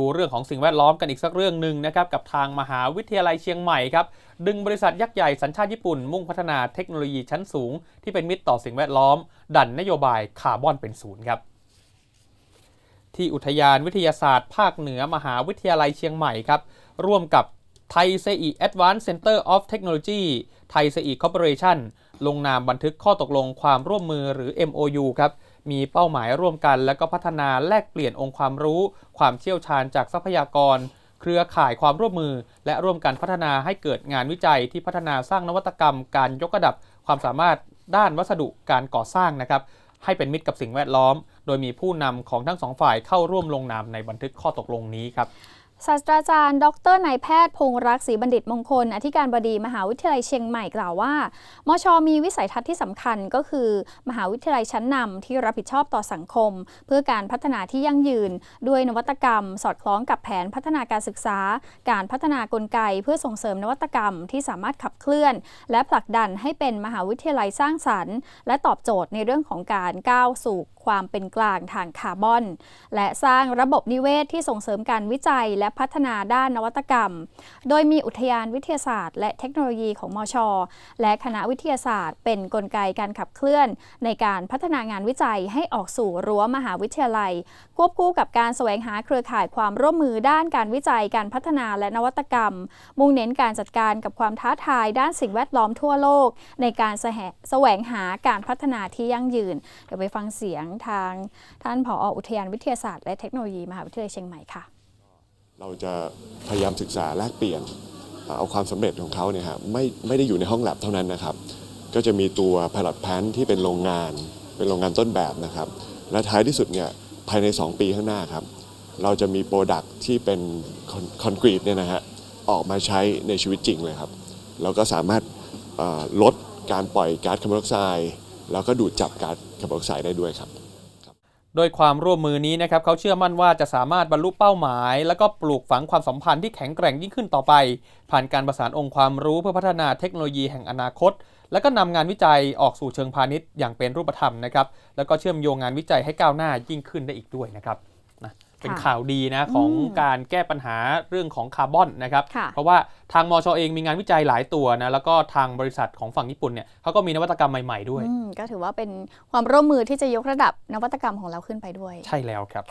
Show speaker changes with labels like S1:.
S1: ดูเรื่องของสิ่งแวดล้อมกันอีกสักเรื่องหนึ่งนะครับกับทางมหาวิทยาลัยเชียงใหม่ครับดึงบริษัทยักษ์ใหญ่สัญชาติญี่ปุ่น มุ่งพัฒนาเทคโนโลยีชั้นสูง ที่เป็นมิตรต่อสิ่งแวดล้อม ดันนโยบายคาร์บอนเป็นศูนย์ครับที่อุทยานวิทยาศาสตร์ ภาคเหนือมหาวิทยาลัยเชียงใหม่ครับร่วมกับไทยเซอี Advanced Center of Technology ไทยเซอี Corporation ลงนามบันทึกข้อตกลงความร่วมมือหรือ MOU ครับ มีเป้าหมายร่วมกัน และก็พัฒนาแลกเปลี่ยนองค์ความรู้ ความเชี่ยวชาญจากทรัพยากร เครือข่ายความร่วมมือ และร่วมกันพัฒนาให้เกิดงานวิจัยที่พัฒนาสร้างนวัตกรรม การยกระดับความสามารถด้านวัสดุการก่อสร้างนะครับให้เป็นมิตรกับสิ่งแวดล้อม โดยมีผู้นำของทั้งสองฝ่ายเข้าร่วมลงนามในบันทึกข้อตกลงนี้ครับ
S2: ศาสตราจารย์ ดรนายแพทย์พงษ์รักษ์ศรีบัณฑิตมงคล อธิการบดีมหาวิทยาลัยเชียงใหม่กล่าวว่า มช มีวิสัยทัศน์ที่สำคัญก็คือ มหาวิทยาลัยชั้นนำที่รับผิดชอบต่อสังคม เพื่อการพัฒนาที่ยั่งยืน ด้วยนวัตกรรม สอดคล้องกับแผนพัฒนาการศึกษา การพัฒนากลไก เพื่อส่งเสริมนวัตกรรมที่สามารถขับเคลื่อน และผลักดันให้เป็นมหาวิทยาลัยสร้างสรรค์ และตอบโจทย์ในเรื่องของการก้าวสู่ ความเป็นกลางทางคาร์บอน และสร้างระบบนิเวศที่ส่งเสริมการวิจัยและพัฒนาด้านนวัตกรรม โดยมีอุทยานวิทยาศาสตร์ และเทคโนโลยีของมอชและคณะวิทยาศาสตร์ เป็นนกลไกการขับเคลื่อน ในการพัฒนางานวิจัยให้ออกสู่รั้วมหาวิทยาลัย ควบคู่กับการแสวงหาเครือข่ายความร่วมมือด้านการวิจัยการพัฒนาและนวัตกรรม มุ่งเน้นการจัดการกับความท้าทายด้านสิ่งแวดล้อมทั่วโลก ในการสแสวงหาการพัฒนาที่ยั่งยืน เดี๋ยวไปฟังเสียงทางท่านผออุทยานวิทยาศาสตร์และเทคโนโลยีมหาวิทยาลัยเชียงใหม่ค่ะ
S3: เราจะพยายามศึกษาแลกเปลี่ยนเอาความสำเร็จของเขาเนี่ยครับไม่ไม่ได้อยู่ในห้องแลบเท่านั้นนะครับ ก็จะมีตัว pilot plant ที่เป็นโรงงาน เป็นโรงงานต้นแบบนะครับ และท้ายที่สุดเนี่ยภายใน 2 ปีข้างหน้าครับ เราจะมีโปรดักที่เป็นคอนกรีตเนี่ยนะฮะออกมาใช้ในชีวิตจริงเลยครับเราก็สามารถลดการปล่อยก๊าซคาร์บอนไดออกไซด์ แล้วก็ดูดจับก๊าซคาร์บอนไดออกไซด์ได้ด้วยครับ
S1: โดยความร่วมมือนี้นะครับเขาเชื่อมั่นว่าจะสามารถบรรลุเป้าหมาย แล้วก็ปลูกฝังความสัมพันธ์ที่แข็งแกร่งยิ่งขึ้นต่อไป ผ่านการประสานองค์ความรู้เพื่อพัฒนาเทคโนโลยีแห่งอนาคต แล้วก็นำงานวิจัยออกสู่เชิงพาณิชย์อย่างเป็นรูปธรรมนะครับแล้วก็เชื่อมโยงงานวิจัยให้ก้าวหน้ายิ่งขึ้นได้อีกด้วยนะครับ เป็นข่าวดีนะของ
S2: อืม
S1: การแก้ปัญหาเรื่องของคาร์บอนนะครับ
S2: ค่ะ
S1: เพราะว่าทางมชเองมีงานวิจัยหลายตัวนะแล้วก็ทางบริษัทของฝั่งญี่ปุ่นเนี่ยเขาก็มีนวัตกรรมใหม่ ๆด้วย
S2: อืมก็ถือว่าเป็นความร่วมมือที่จะยกระดับนวัตกรรมของเราขึ้นไปด้วย
S1: ใช่แล้วครับ